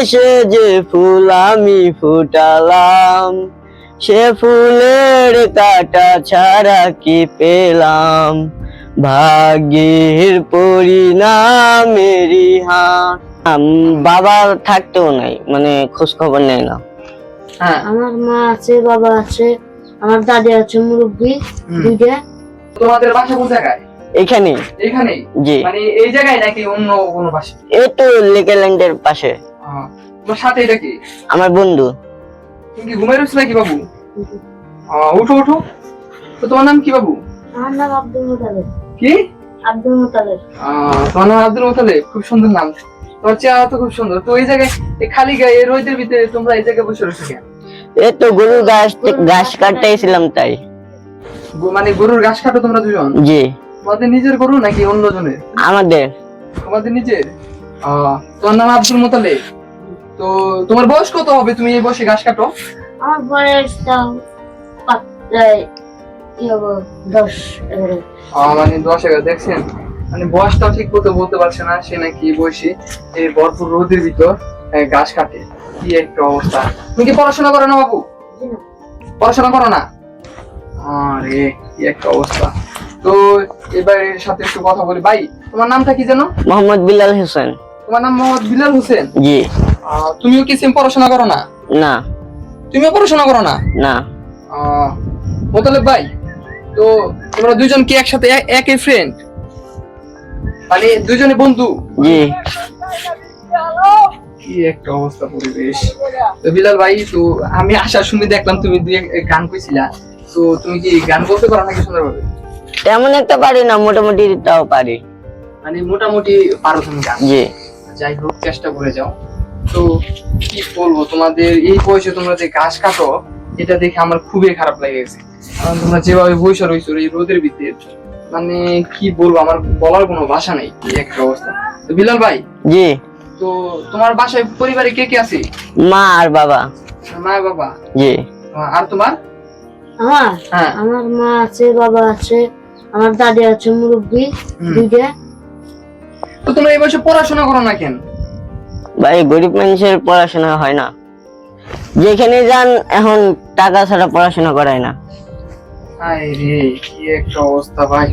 ভালোবেসে যে ফুল আমি ফুটালাম সে ফুলের কাটা ছাড়া কি পেলাম? ভাগ্যের পরিণামেরই হাত বাবা থাকতেও নাই মানে খোঁজ খবর নেই না। হ্যাঁ। আমার মা আছে বাবা আছে আমার দাদি আছে মুরব্বী দুইটা। তোমাদের বাসা কোন জায়গায়? এখানে। এখানে? জি। মানে এই জায়গায় নাকি অন্য কোনো বাসা? এই তো লেকেল্যান্ডের পাশে। তোমার সাথে এটা কি? আমার বন্ধু। তুমি কি ঘুমাই রয়েছো নাকি বাবু? আহ, উঠো উঠো। তো তোমার নাম কি বাবু? আমার নাম আব্দুল মোতালেব। কি? আব্দুল মোতালেব। তোমার নাম আব্দুল খুব সুন্দর নাম। তোমার চেহারা তো খুব সুন্দর। তো এই জায়গায় খালি গায়ে এই রোদের ভিতরে তোমরা এই জায়গায় বসে রয়েছো কেন? এই তো গরুর ঘাস ঘাস কাটতেছিলাম তাই। মানে গরুর ঘাস কাটো তোমরা দুজন? জি। তোমাদের নিজের গরু নাকি অন্য জনের আমাদের। তোমাদের নিজের? আহ, তোমার নাম আব্দুল মোতালে তো তোমার বয়স কত হবে? তুমি এই বয়সে ঘাস কাটো? আমার বয়স তাও দশ এগারো। মানে দশ এগারো দেখছেন? মানে বয়সটাও ঠিক মতো বলতে পারছে না সে নাকি বয়সে এই ভরপুর রোদের ভিতর ঘাস কাটে। কি একটা অবস্থা। তুমি কি পড়াশোনা করো না বাবু? পড়াশোনা করো না? আরে কি একটা অবস্থা। তো এবার এর সাথে একটু কথা বলি। ভাই তোমার নামটা কি জানো মোহাম্মদ বিলাল হোসেন। তোমার নাম মোহাম্মদ বিলাল হোসেন? জি। তুমিও কি সেম পড়াশোনা করো না? না। তুমিও পড়াশোনা করো না? না। মোতালেব ভাই তো তোমরা দুজন কি একসাথে একই ফ্রেন্ড মানে দুজনে বন্ধু? জি। কি একটা অবস্থা পরিবেশ। তো বিলাল ভাই তো আমি আশা শুনে দেখলাম তুমি দুই গান কইছিলা। তো তুমি কি গান বলতে পারো নাকি সুন্দরভাবে? তেমন একটা পারি না মোটামুটি তাও পারি। মানে মোটামুটি পারো তুমি গান। জি। যাই হোক চেষ্টা করে যাও। তো কি বলব তোমাদের এই বয়সে তোমরা যে ঘাস কাটো এটা দেখে আমার খুবই খারাপ লেগে গেছে কারণ তোমরা যেভাবে বসে রয়েছো এই রোদের ভিতরে মানে কি বলব আমার বলার কোনো ভাষা নেই একটা অবস্থা। তো বিলাল ভাই জি। তো তোমার বাসায় পরিবারে কে কে আছে? মা আর বাবা। মা বাবা? জি। আর তোমার? আমার? হ্যাঁ। আমার মা আছে বাবা আছে আমার দাদি আছে মুরব্বী। দুইটা। তো তোমরা এই বয়সে পড়াশোনা করো না কেন? ভাই গরিব মানুষের পড়াশোনা হয় না। যেখানে যান এখন টাকা ছাড়া পড়াশোনা করায় না। রে কি একটা অবস্থা ভাই।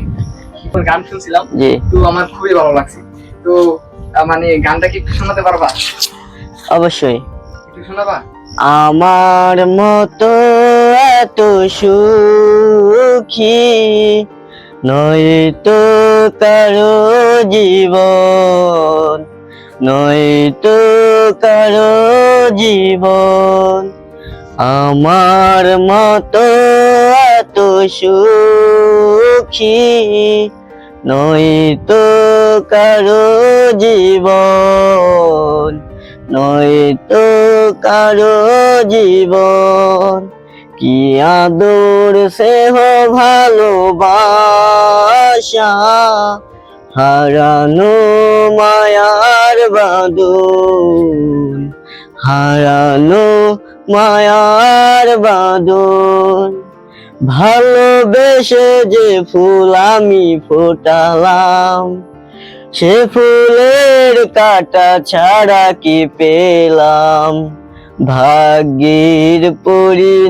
গান শুনছিলাম? জি। তো আমার খুবই ভালো লাগছে। তো মানে গানটা কি শোনাতে পারবা? অবশ্যই। একটু শোনাবা? আমার মতো এত সুখী নয় তো কারও জীবন। নয় তো কারও জীবন। আমার মতো এত সুখী নয় তো কারও জীবন। নয়তো কারও জীবন। কি আদর, সেহ, ভালোবাসা। হারানো মায়ার বাদন হারানো মায়ার বাদন ভালোবেসে যে ফুল আমি ফোটালাম, সে ফুলের কাটা ছাড়া কি পেলাম? ভাগ্যের পরিণামেরই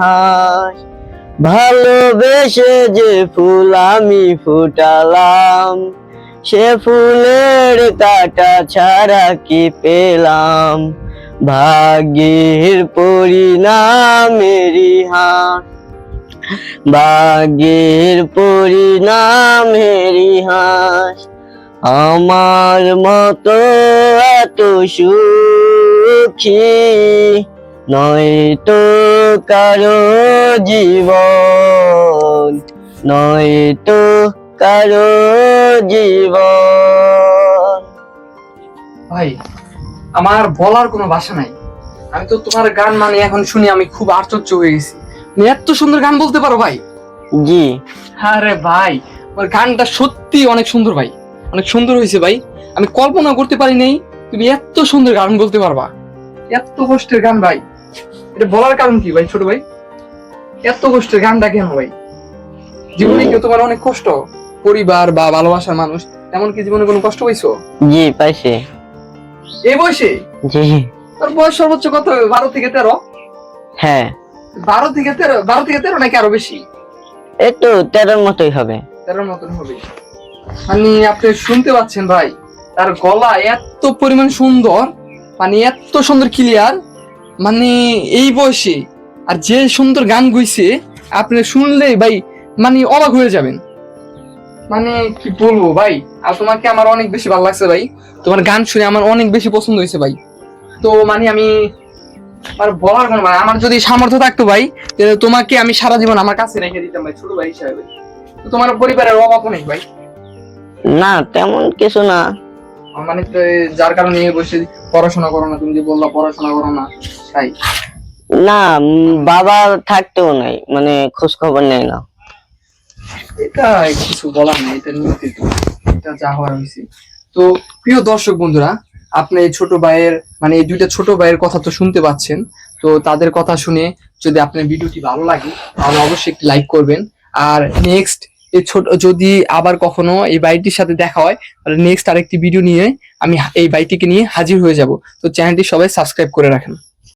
হাস ভালোবেসে যে ফুল আমি ফুটালাম, সে ফুলের কাটা ছাড়া কি পেলাম? ভাগ্যের পরিণামেরই হাস ভাগ্যের পরিণাম হেরিহাস আমার মতো এত সুখী নয়তো কারও জীবন নয়তো কারও জীবন। ভাই আমার বলার কোনো ভাষা নাই। আমি তো তোমার গান মানে এখন শুনি আমি খুব আশ্চর্য হয়ে গেছি। তুমি এত সুন্দর গান বলতে পারো ভাই? জি। আরে ভাই ওর গানটা সত্যি অনেক সুন্দর ভাই। অনেক সুন্দর হয়েছে ভাই। আমি কল্পনা করতে পারি নাই তুমি এত সুন্দর গান বলতে পারবা। এত কষ্টের গান ভাই। এটা বলার কারণ কি ভাই ছোট ভাই? এত কষ্টের গানটা কেন ভাই? জীবনে কেউ তোমার অনেক কষ্ট? পরিবার বা ভালোবাসার মানুষ এমন কি জীবনে কোনো কষ্ট পাইছো? জি পাইছি। এই বয়সে? জি। তোর বয়স সর্বোচ্চ কত? হবে বারো থেকে তেরো? হ্যাঁ। বারো থেকে তেরো? বারো থেকে তেরো নাকি আরও বেশি? একটু তেরোর মতোই হবে। তেরোর মতন হবে। মানে আপনি শুনতে পাচ্ছেন ভাই তার গলা এত পরিমাণ সুন্দর মানে এত সুন্দর ক্লিয়ার মানে এই বয়সে আর যে সুন্দর গান গইছে আপনি শুনলে ভাই মানে অবাক হয়ে যাবেন। মানে কি বলব ভাই আর তোমাকে আমার অনেক বেশি ভালো লাগছে ভাই। তোমার গান শুনে আমার অনেক বেশি পছন্দ হয়েছে ভাই। তো মানে আমি আর বলার কোনো মানে আমার যদি সামর্থ্য থাকতো ভাই তাহলে তোমাকে আমি সারা জীবন আমার কাছে রেখে দিতাম ভাই ছোট ভাই হিসাবে। তো তোমার পরিবারের অভাবও নেই ভাই? না তেমন কিছু না। মানে যার কারণে বসে পড়াশোনা করো না তুমি যে বললা পড়াশোনা করো না। তাই? না বাবা থাকতেও নাই মানে খোঁজ খবর নেই না। এটা কিছু বলার নেই এটা নিয়তি তো। এটা যা হওয়ার হয়েছে। তো প্রিয় দর্শক বন্ধুরা আপনি এই ছোট ভাইয়ের মানে এই দুইটা ছোট ভাইয়ের কথা তো শুনতে পাচ্ছেন। তো তাদের কথা শুনে যদি আপনার ভিডিওটি ভালো লাগে তাহলে অবশ্যই একটি লাইক করবেন। আর নেক্সট এই ছোট যদি আবার কখনো এই বাইকটির সাথে দেখা হয় তাহলে নেক্সট আরেকটি ভিডিও নিয়ে আমি এই বাইকটিকে নিয়ে হাজির হয়ে যাব। তো চ্যানেলটি সবাই সাবস্ক্রাইব করে রাখেন।